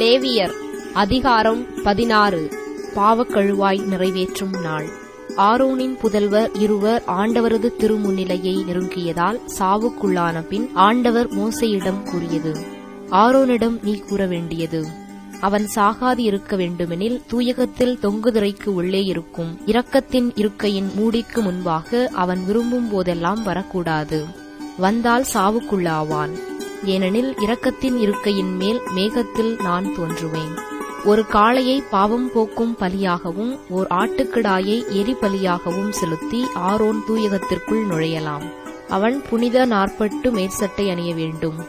லேவியர் அதிகாரம் பதினாறு. பாவக்கழுவாய் நிறைவேற்றும் நாள். ஆரோனின் புதல்வர் இருவர் ஆண்டவரது திருமுன்னிலையை நெருங்கியதால் சாவுக்குள்ளான பின் ஆண்டவர் மோசையிடம் கூறியது ஆரோனிடம் நீ கூற வேண்டியது அவன் சாகாது இருக்க வேண்டுமெனில் தூயகத்தில் தொங்குதிரைக்கு உள்ளே இருக்கும் இரக்கத்தின் இருக்கையின் மூடிக்கு முன்பாக அவன் விரும்பும் போதெல்லாம் வரக்கூடாது. வந்தால் சாவுக்குள்ளாவான். ஏனெனில் இரக்கத்தின் இருக்கையின் மேல் மேகத்தில் நான் தோன்றுவேன். ஒரு காளையை பாவம் போக்கும் பலியாகவும் ஓர் ஆட்டுக்கிடாயை எரிபலியாகவும் செலுத்தி ஆரோன் தூயகத்திற்குள் நுழையலாம். அவன் புனித நாற்பட்டு மேற்சட்டை அணிய வேண்டும்.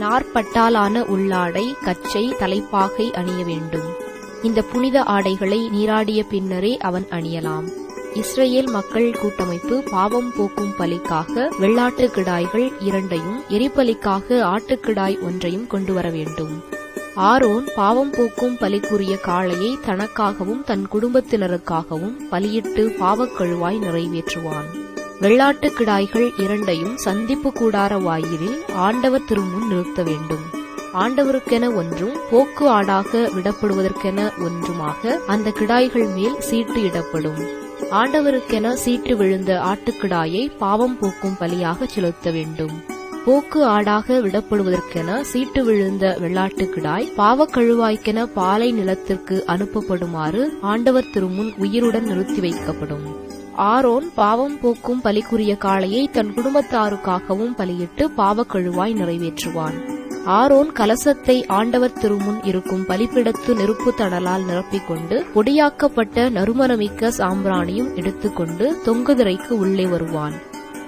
நாற்பட்டாலான உள்ளாடை கச்சை தலைப்பாகை அணிய வேண்டும். இந்த புனித ஆடைகளை நீராடிய பின்னரே அவன் அணியலாம். இஸ்ரேல் மக்கள் கூட்டமைப்பு பாவம் போக்கும் பலிக்காக வெள்ளாட்டு கிடாய்கள் இரண்டையும் எரிபலிக்காக ஆட்டுக்கிடாய் ஒன்றையும் கொண்டு வர வேண்டும். ஆரோன் பாவம் போக்கும் பலிக்குரிய காளையை தனக்காகவும் தன் குடும்பத்தினருக்காகவும் பலியிட்டு பாவக்கழுவாய் நிறைவேற்றுவான். வெள்ளாட்டு கிடாய்கள் இரண்டையும் சந்திப்பு கூடார வாயிலில் ஆண்டவர் திருமுன் நிறுத்த வேண்டும். ஆண்டவருக்கென ஒன்றும் போக்கு ஆடாக விடப்படுவதற்கென ஒன்றுமாக அந்த கிடாய்கள் மேல் சீட்டு இடப்படும். ஆண்டவருக்கென சீட்டு விழுந்த ஆட்டுக்கிடாயை பாவம் போக்கும் பலியாக செலுத்த வேண்டும். போக்கு ஆடாக விடப்படுவதற்கென சீட்டு விழுந்த வெள்ளாட்டுக்கிடாய் பாவக்கழுவாய்க்கென பாலை நிலத்திற்கு அனுப்பப்படுமாறு ஆண்டவர் திருமுன் உயிருடன் நிறுத்தி வைக்கப்படும். ஆரோன் பாவம் போக்கும் பலிக்குரிய காளையை தன் குடும்பத்தாருக்காகவும் பலியிட்டு பாவக்கழுவாய் நிறைவேற்றுவான். ஆரோன் கலசத்தை ஆண்டவர் திருமுன் இருக்கும் பலிப்பிடத்து நெருப்பு தணலால் நிரப்பிக்கொண்டு பொடியாக்கப்பட்ட நறுமணமிக்க சாம்பிராணியும் எடுத்துக்கொண்டு தொங்குதிரைக்கு உள்ளே வருவான்.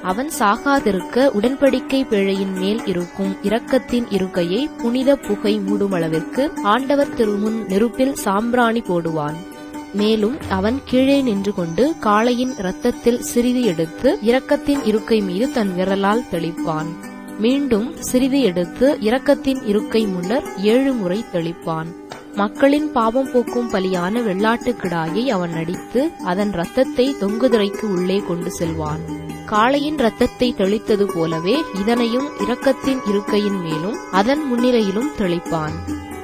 அவன் சாகாதிருக்க உடன்படிக்கை பிழையின் மேல் இருக்கும் இரக்கத்தின் இருக்கையை புனித புகை மூடுமளவிற்கு ஆண்டவர் திருமுன் நெருப்பில் சாம்பிராணி போடுவான். மேலும் அவன் கீழே நின்று கொண்டு காளையின் இரத்தத்தில் சிறிது எடுத்து இரக்கத்தின் இருக்கை மீது தன் விரலால் தெளிப்பான். மீண்டும் சிறிது எடுத்து இரக்கத்தின் இருக்கை முன்னர் ஏழு முறை தெளிப்பான். மக்களின் பாவம் போக்கும் பலியான வெள்ளாட்டு கிடாயை அவன் அடித்து அதன் இரத்தத்தை தொங்குதிரைக்கு உள்ளே கொண்டு செல்வான். காளையின் இரத்தத்தை தெளித்தது போலவே இதனையும் இரக்கத்தின் இருக்கையின் மேலும் அதன் முன்னிலையிலும் தெளிப்பான்.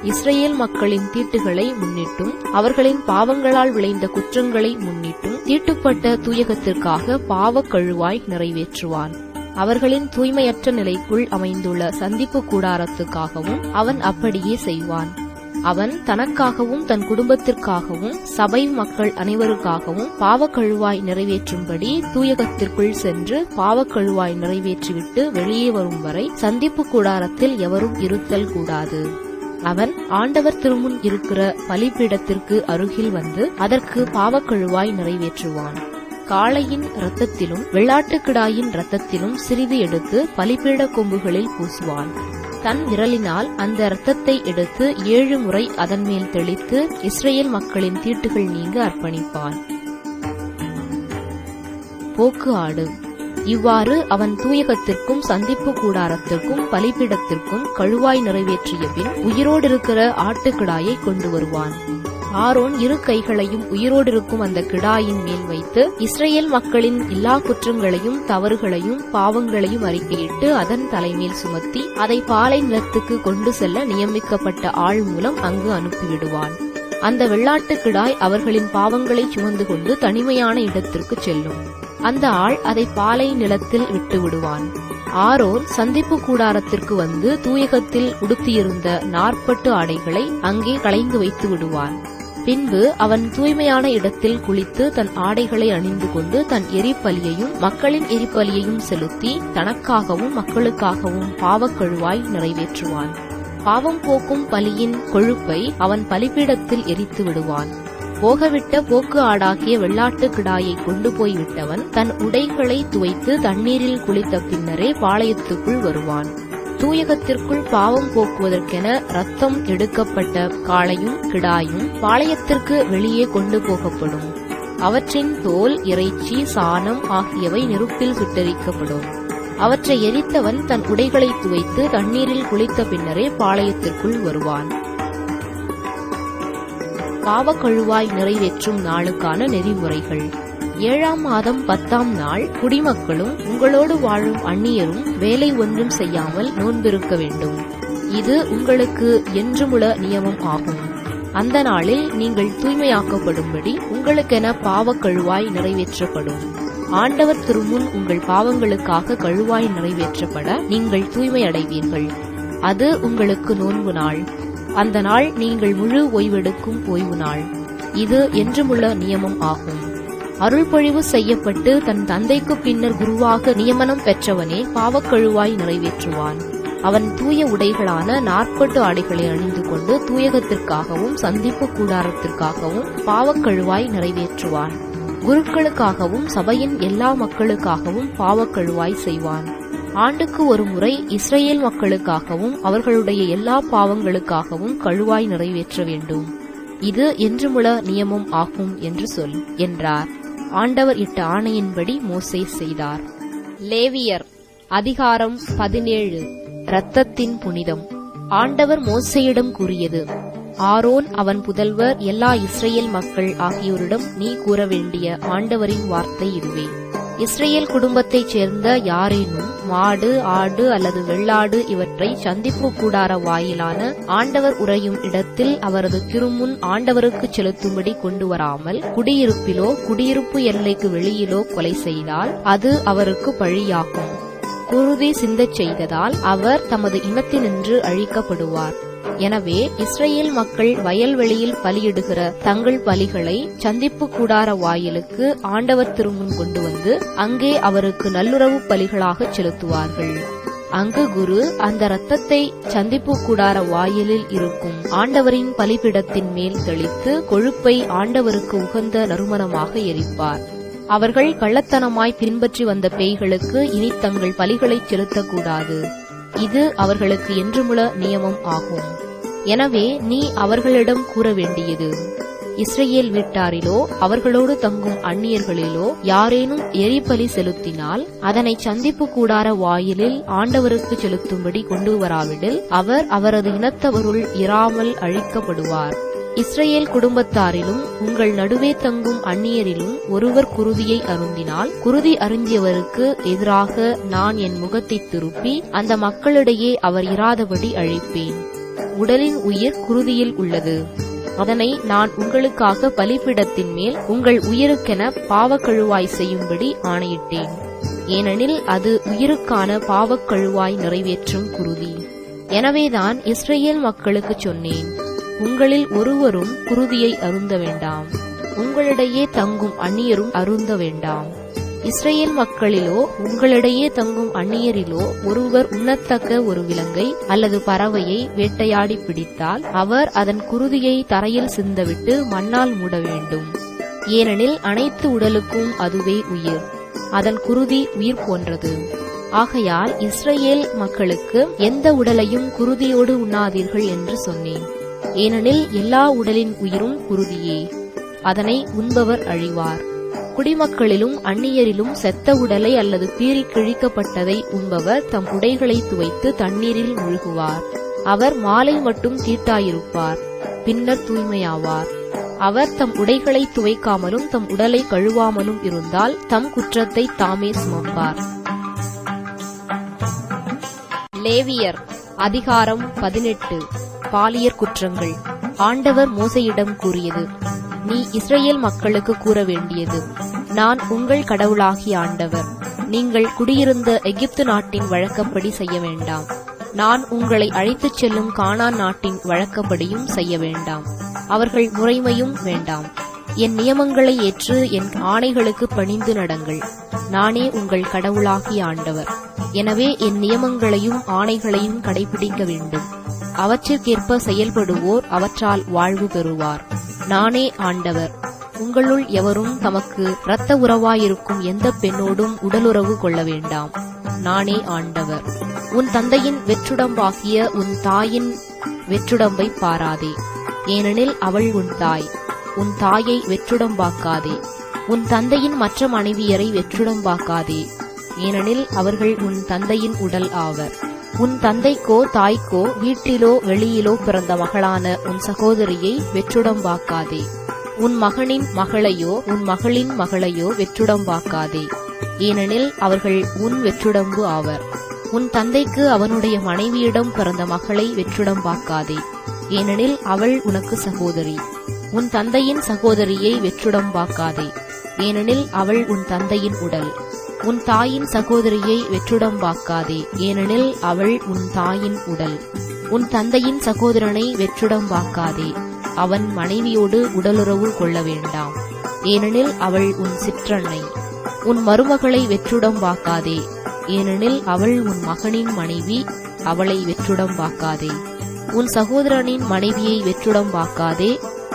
இஸ்ரேல் மக்களின் தீட்டுகளை முன்னிட்டும் அவர்களின் பாவங்களால் விளைந்த குற்றங்களை முன்னிட்டும் தீட்டுப்பட்ட தூயகத்திற்காக பாவக் கழுவாய் நிறைவேற்றுவான். அவர்களின் தூய்மையற்ற நிலைக்குள் அமைந்துள்ள சந்திப்பு கூடாரத்துக்காகவும் அவன் அப்படியே செய்வான். அவன் தனக்காகவும் தன் குடும்பத்திற்காகவும் சபை மக்கள் அனைவருக்காகவும் பாவக்கழுவாய் நிறைவேற்றும்படி தூயகத்திற்குள் சென்று பாவக்கழுவாய் நிறைவேற்றிவிட்டு வெளியே வரும் வரை சந்திப்பு கூடாரத்தில் எவரும் இருத்தல் கூடாது. அவன் ஆண்டவர் திருமுன் இருக்கிற பலிபீடத்திற்கு அருகில் வந்து அதற்கு பாவக்கழுவாய் நிறைவேற்றுவான். காளையின் இரத்தத்திலும் வெள்ளாட்டுக்கிடாயின் இரத்தத்திலும் சிறிது எடுத்து பலிபீட கொம்புகளில் பூசுவான். தன் விரலினால் அந்த இரத்தத்தை எடுத்து ஏழு முறை அதன் மேல் தெளித்து இஸ்ரேல் மக்களின் தீட்டுகள் நீங்க அர்ப்பணிப்பான். போக்கு ஆடு. இவ்வாறு அவன் தூயகத்திற்கும் சந்திப்பு கூடாரத்திற்கும் பலிபீடத்திற்கும் கழுவாய் நிறைவேற்றிய பின் உயிரோடிருக்கிற ஆட்டுக்கிடாயை கொண்டு வருவான். ஆரோன் இரு கைகளையும் உயிரோடிருக்கும் அந்த கிடாயின் மேல் வைத்து இஸ்ரேல் மக்களின் எல்லா குற்றங்களையும் தவறுகளையும் பாவங்களையும் அறிக்கையிட்டு அதன் தலைமேல் சுமத்தி அதை பாலை நிலத்துக்கு கொண்டு செல்ல நியமிக்கப்பட்ட ஆள் மூலம் அங்கு அனுப்பிவிடுவான். அந்த வெள்ளாட்டு கிடாய் அவர்களின் பாவங்களை சுமந்து கொண்டு தனிமையான இடத்திற்கு செல்லும். அந்த ஆள் அதை பாலை நிலத்தில் விட்டு விடுவான் ஆரோன் சந்திப்பு கூடாரத்திற்கு வந்து தூயகத்தில் உடுத்தியிருந்த நாற்பட்டு ஆடைகளை அங்கே களைந்து வைத்து விடுவான் பின்பு அவன் தூய்மையான இடத்தில் குளித்து தன் ஆடைகளை அணிந்து கொண்டு தன் எரிபலியையும் மக்களின் எரிபலியையும் செலுத்தி தனக்காகவும் மக்களுக்காகவும் பாவக்கழுவாய் நிறைவேற்றுவான். பாவம் போக்கும் பலியின் கொழுப்பை அவன் பலிபீடத்தில் எரித்து விடுவான். போகவிட்ட போக்கு ஆடாகிய வெள்ளாட்டு கிடாயை கொண்டு போய் விட்டவன் தன் உடைகளை துவைத்து தண்ணீரில் குளித்த பின்னரே பாளையத்துக்குள் வருவான். தூயகத்திற்குள் பாவம் போக்குவதற்கென ரத்தம் எடுக்கப்பட்ட காளையும் கிடாயும் பாளையத்திற்கு வெளியே கொண்டு போகப்படும். அவற்றின் தோல் இறைச்சி சாணம் ஆகியவை நெருப்பில் சுட்டரிக்கப்படும். அவற்றை எரித்தவன் தன் உடைகளை துவைத்து தண்ணீரில் குளித்த பின்னரே பாளையத்திற்குள் வருவான். பாவக்கழுவாய் நிறைவேற்றும் நாளுக்கான நெறிமுறைகள். ஏழாம் மாதம் பத்தாம் நாள் குடிமக்களும் உங்களோடு வாழும் அந்நியரும் வேலை ஒன்றும் செய்யாமல் நோன்பிருக்க வேண்டும். இது உங்களுக்கு என்றுமுள்ள நியமம் ஆகும். அந்த நாளில் நீங்கள் தூய்மையாக்கப்படும்படி உங்களுக்கென பாவக் கழுவாய் நிறைவேற்றப்படும். ஆண்டவர் திருமுன் உங்கள் பாவங்களுக்காக கழுவாய் நிறைவேற்றப்பட நீங்கள் தூய்மை அடைவீர்கள் அது உங்களுக்கு நோன்பு நாள். அந்த நாள் நீங்கள் முழு ஓய்வெடுக்கும் ஓய்வு நாள். இது என்றுமுள்ள நியமம் ஆகும். அருள்பொழிவு செய்யப்பட்டு தன் தந்தைக்கு பின்னர் குருவாக நியமனம் பெற்றவனே பாவக்கழுவாய் நிறைவேற்றுவான். அவன் தூய உடைகளான நாற்பட்டு ஆடைகளை அணிந்து கொண்டு தூயகத்திற்காகவும் சந்திப்பு கூடாரத்திற்காகவும் பாவக்கழுவாய் நிறைவேற்றுவான். குருக்களுக்காகவும் சபையின் எல்லா மக்களுக்காகவும் பாவக்கழுவாய் செய்வான். ஆண்டுக்கு ஒரு முறை இஸ்ரேல் மக்களுக்காகவும் அவர்களுடைய எல்லா பாவங்களுக்காகவும் கழுவாய் நிறைவேற்ற வேண்டும். இது என்றுமுள நியமம் ஆகும் என்று சொல் என்றார். ஆண்டவர் இட்ட ஆணையின்படி மோசே செய்தார். லேவியர் அதிகாரம் பதினேழு. இரத்தத்தின் புனிதம். ஆண்டவர் மோசையிடம் கூறியது ஆரோன் அவன் புதல்வர் எல்லா இஸ்ரேல் மக்கள் ஆகியோரிடம் நீ கூற வேண்டிய ஆண்டவரின் வார்த்தை இதுவே. இஸ்ரேல் குடும்பத்தைச் சேர்ந்த யாரேனும் மாடு ஆடு அல்லது வெள்ளாடு இவற்றை சந்திப்பு கூடார வாயிலான ஆண்டவர் உறையும் இடத்தில் அவரது திருமுன் ஆண்டவருக்கு செலுத்தும்படி கொண்டு வராமல் குடியிருப்பிலோ குடியிருப்பு எல்லைக்கு வெளியிலோ கொலை செய்தால் அது அவருக்கு பழியாகும் குருதி சிந்தச் செய்ததால் அவர் தமது இனத்தினின்று அழிக்கப்படுவார். எனவே இஸ்ரேல் மக்கள் வயல்வெளியில் பலியிடுகிற தங்கள் பலிகளை சந்திப்பு கூடார வாயிலுக்கு ஆண்டவர் திருமுன் கொண்டு வந்து அங்கே அவருக்கு நல்லுறவு பலிகளாக செலுத்துவார்கள். அங்கு குரு அந்த இரத்தத்தை சந்திப்பு கூடார வாயிலில் இருக்கும் ஆண்டவரின் பலிபிடத்தின் மேல் தெளித்து கொழுப்பை ஆண்டவருக்கு உகந்த நறுமணமாக எரிப்பார். அவர்கள் கள்ளத்தனமாய் பின்பற்றி வந்த பேய்களுக்கு இனி தங்கள் பலிகளை செலுத்தக்கூடாது. இது அவர்களுக்கு என்றுமுள்ள நியமம் ஆகும். எனவே நீ அவர்களிடம் கூற வேண்டியது இஸ்ரேல் வீட்டாரிலோ அவர்களோடு தங்கும் அந்நியர்களிலோ யாரேனும் எரிபலி செலுத்தினால் அதனை சந்திப்பு கூடார வாயிலில் ஆண்டவருக்கு செலுத்தும்படி கொண்டு வராவிடில் அவர் அவரது இனத்தவருள் இராமல் அழிக்கப்படுவார். இஸ்ரேல் குடும்பத்தாரிலும் உங்கள் நடுவே தங்கும் அந்நியரிலும் ஒருவர் குருதியை அருந்தினால் குருதி அருந்தியவருக்கு எதிராக நான் என் முகத்தை திருப்பி அந்த மக்களிடையே அவர் இராதபடி அழிப்பேன். உடலின் உயிர் குருதியில் உள்ளது. அதனை நான் உங்களுக்காக பலிப்பிடத்தின் மேல் உங்கள் உயிருக்கென பாவக்கழுவாய் செய்யும்படி ஆணையிட்டேன். ஏனெனில் அது உயிருக்கான பாவக்கழுவாய் நிறைவேற்றும் குருதி. எனவேதான் இஸ்ரேல் மக்களுக்கு சொன்னேன் உங்களில் ஒருவரும் குருதியை அருந்த வேண்டாம். உங்களிடையே தங்கும் அந்நியரும் அருந்த வேண்டாம். இஸ்ரேல் மக்களிலோ உங்களிடையே தங்கும் அந்நியரிலோ ஒருவர் உண்ணத்தக்க ஒரு விலங்கை அல்லது பறவையை வேட்டையாடி பிடித்தால் அவர் அதன் குருதியை தரையில் சிந்தவிட்டு மண்ணால் மூட வேண்டும். ஏனெனில் அனைத்து உடலுக்கும் அதுவே உயிர். அதன் குருதி உயிர் போன்றது. ஆகையால் இஸ்ரேல் மக்களுக்கு எந்த உடலையும் குருதியோடு உண்ணாதீர்கள் என்று சொன்னேன். ஏனெனில் எல்லா உடலின் உயிரும் குருதியே. அதனை உண்பவர் அழிவார். குடிமக்களிலும் அந்நியரிலும் செத்த உடலை அல்லது பீறி கிழிக்கப்பட்டதை உண்பவர் தம் உடைகளை துவைத்து தண்ணீரில் முழுகுவார். அவர் மாலை மட்டும் தீட்டாயிருப்பார் பின்னர் தூய்மையாவார். அவர் தம் உடைகளை துவைக்காமலும் தம் உடலை கழுவாமலும் இருந்தால் தம் குற்றத்தை தாமே சுமப்பார். லேவியர் அதிகாரம் பதினெட்டு. பாலியற் குற்றங்கள். ஆண்டவர் மோசையிடம் கூறியது நீ இஸ்ரேல் மக்களுக்கு கூற வேண்டியது நான் உங்கள் கடவுளாகிய ஆண்டவர். நீங்கள் குடியிருந்த எகிப்து நாட்டின் வழக்கப்படி செய்ய வேண்டாம். நான் உங்களை அழைத்துச் செல்லும் கானான் நாட்டின் வழக்கப்படியும் செய்ய வேண்டாம். அவர்கள் முறைமையும் வேண்டாம். என் நியமங்களை ஏற்று என் ஆணைகளுக்கு பணிந்து நடங்கள். நானே உங்கள் கடவுளாகி ஆண்டவர். எனவே என் நியமங்களையும் ஆணைகளையும் கடைபிடிக்க வேண்டும். அவற்றிற்கேற்ப செயல்படுவோர் அவற்றால் வாழ்வு பெறுவார். நானே ஆண்டவர். உங்களுள் எவரும் தமக்கு இரத்த உறவாயிருக்கும் எந்த பெண்ணோடும் உடலுறவு கொள்ள வேண்டாம். நானே ஆண்டவர். உன் தந்தையின் வெற்றுடம்பாகிய உன் தாயின் வெற்றுடம்பை பாராதே. ஏனெனில் அவள் உன் தாய். உன் தாயை வெற்றுடம்பாக்காதே. உன் தந்தையின் மற்ற மனைவியரை வெற்றுடம்பாக்காதே. ஏனெனில் அவர்கள் உன் தந்தையின் உடல் ஆவர். உன் தந்தைக்கோ தாய்க்கோ வீட்டிலோ வெளியிலோ பிறந்த மகளான உன் சகோதரியை வெற்றுடம்பாக்காதே. உன் மகனின் மகளையோ உன் மகளின் மகளையோ வெற்றுடம்பாக்காதே. ஏனெனில் அவர்கள் உன் வெற்றுடம்பு ஆவர். உன் தந்தைக்கு அவனுடைய மனைவியிடம் பிறந்த மகளை வெற்றுடம்பாக்காதே. ஏனெனில் அவள் உனக்கு சகோதரி. உன் தந்தையின் சகோதரியை வெற்றுடம்பாக்காதே. ஏனெனில் அவள் உன் தந்தையின் உடல். உன் தாயின் சகோதரியை வெற்றுடம்பாக்காதே. ஏனெனில் அவள் உன் தாயின் உடல். உன் தந்தையின் சகோதரனை வெற்றுடம்பாக்காதே. அவன் மனைவியோடு உடலுறவு கொள்ள வேண்டாம். ஏனெனில் அவள் உன் சிற்றன்னை. உன் மருமகளை வெற்றுடம் வாக்காதே ஏனெனில் அவள் உன் மகனின் மனைவி அவளை வெற்றுடம் வாக்காதே உன் சகோதரனின் மனைவியை வெற்றுடம் வாக்காதே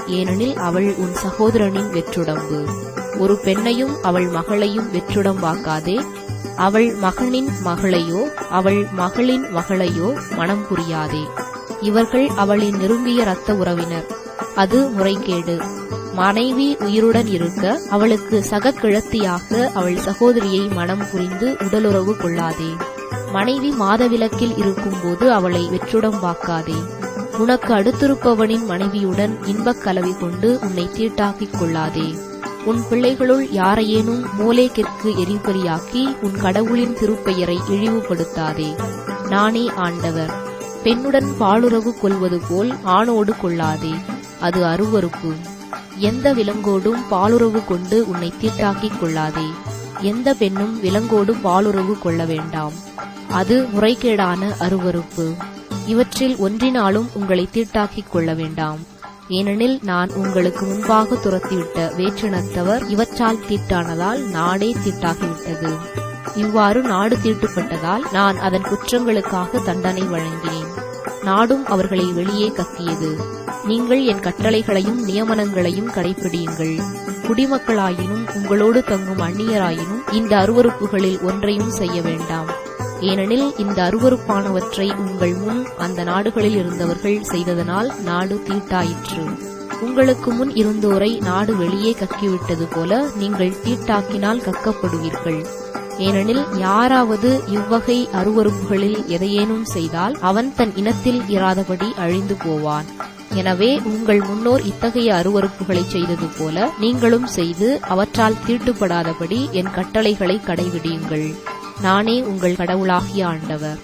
ஏனெனில் அவள் உன் சகோதரனின் வெற்றுடம்பு. ஒரு பெண்ணையும் அவள் மகளையும் வெற்றுடம் வாக்காதே அவள் மகனின் மகளையோ அவள் மகளின் மகளையோ மனம் புரியாதே. இவர்கள் அவளின் நெருங்கிய இரத்த உறவினர். அது முறைகேடு. மனைவி உயிருடன் இருக்க அவளுக்கு சகக்கிழத்தியாக அவள் சகோதரியை மனம் புரிந்து உடலுறவு கொள்ளாதே. மனைவி மாதவிலக்கில் இருக்கும்போது அவளை வெற்றுடம் வெற்றுடம்பாக்காதே உனக்கு அடுத்திருப்பவனின் மனைவியுடன் இன்பக் கலவி கொண்டு உன்னை தீட்டாக்கிக் கொள்ளாதே. உன் பிள்ளைகளுள் யாரையேனும் மூலேக்கிற்கு எரிபொறியாக்கி உன் கடவுளின் திருப்பெயரை இழிவுபடுத்தாதே. நானே ஆண்டவர். பெண்ணுடன் பாலுறவு கொள்வது போல் ஆணோடு கொள்ளாதே. அது அருவருப்பு எந்த விலங்கோடும் பாலுறவு கொண்டு உன்னை தீட்டாக்கிக் கொள்ளாதே. எந்த பெண்ணும் விலங்கோடு பாலுறவு கொள்ள வேண்டாம். அது முறைகேடான அருவருப்பு. இவற்றில் ஒன்றினாலும் உங்களை தீட்டாக்கிக் கொள்ள வேண்டாம். ஏனெனில் நான் உங்களுக்கு முன்பாக துரத்திவிட்ட வேற்றினத்தவர் இவற்றால் தீட்டானதால் நாடே தீட்டாகிவிட்டது. இவ்வாறு நாடு தீட்டுப்பட்டதால் நான் அதன் குற்றங்களுக்காக தண்டனை வழங்கினேன். நாடும் அவர்களை வெளியே கக்கியது நீங்கள் என் கட்டளைகளையும் நியமனங்களையும் கடைபிடியுங்கள் குடிமக்களாயினும் உங்களோடு தங்கும் அந்நியராயினும் இந்த அருவருப்புகளில் ஒன்றையும் செய்ய வேண்டாம். ஏனெனில் இந்த அருவருப்பானவற்றை உங்கள் முன் அந்த நாடுகளில் இருந்தவர்கள் செய்ததனால் நாடு தீட்டாயிற்று. உங்களுக்கு முன் இருந்தோரை நாடு வெளியே கக்கிவிட்டது போல நீங்கள் தீட்டாக்கினால் கக்கப்படுவீர்கள். ஏனெனில் யாராவது இவ்வகை அருவருப்புகளில் எதையேனும் செய்தால் அவன் தன் இனத்தில் இராதபடி அழிந்து போவான். எனவே உங்கள் முன்னோர் இத்தகைய அருவறுப்புகளை செய்தது போல நீங்களும் செய்து அவற்றால் தீட்டுப்படாதபடி என் கட்டளைகளை கடைபிடியுங்கள். நானே உங்கள் கடவுளாகிய ஆண்டவர்.